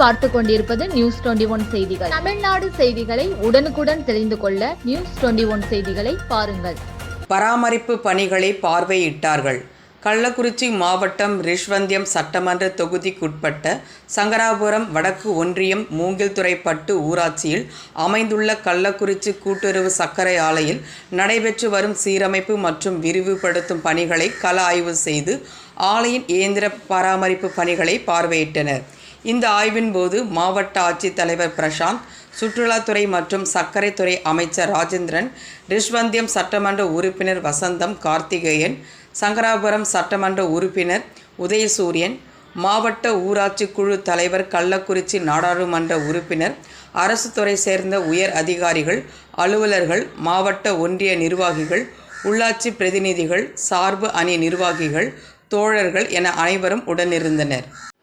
பார்த்து கொண்டிருப்பது news twenty one செய்திகள். தமிழ்நாடு செய்திகளை உடனுக்குடன் தெரிந்து கொள்ள நியூஸ் டுவெண்டி ஒன் செய்திகளை பாருங்கள். பராமரிப்பு பணிகளை பார்வையிட்டார்கள். கள்ளக்குறிச்சி மாவட்டம் ரிஷ்வந்தியம் சட்டமன்ற தொகுதிக்குட்பட்ட சங்கராபுரம் வடக்கு ஒன்றியம் மூங்கில்துறைப்பட்டு ஊராட்சியில் அமைந்துள்ள கள்ளக்குறிச்சி கூட்டுறவு சர்க்கரை ஆலையில் நடைபெற்று வரும் சீரமைப்பு மற்றும் விரிவுபடுத்தும் பணிகளை கள ஆய்வு செய்து ஆலையின் இயந்திர பராமரிப்பு பணிகளை பார்வையிட்டனர். இந்த ஆய்வின் போது மாவட்ட ஆட்சித்தலைவர் பிரசாந்த் சுற்றுலாத்துறை மற்றும் சர்க்கரைத்துறை அமைச்சர் ராஜேந்திரன் ரிஷ்வந்தியம் சட்டமன்ற உறுப்பினர் வசந்தம் கார்த்திகேயன் சங்கராபுரம் சட்டமன்ற உறுப்பினர் உதயசூரியன் மாவட்ட ஊராட்சி குழு தலைவர் கள்ளக்குறிச்சி நாடாளுமன்ற உறுப்பினர் அரசு துறை சேர்ந்த உயர் அதிகாரிகள் அலுவலர்கள் மாவட்ட ஒன்றிய நிர்வாகிகள் உள்ளாட்சி பிரதிநிதிகள் சார்பு அணி நிர்வாகிகள் தோழர்கள் என அனைவரும் உடனிருந்தனர்.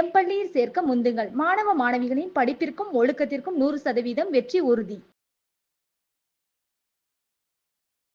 எம் பள்ளியில் சேர்க்க முந்துங்கள். மாணவ மாணவிகளின் படிப்பிற்கும் ஒழுக்கத்திற்கும் நூறு சதவீதம் வெற்றி உறுதி.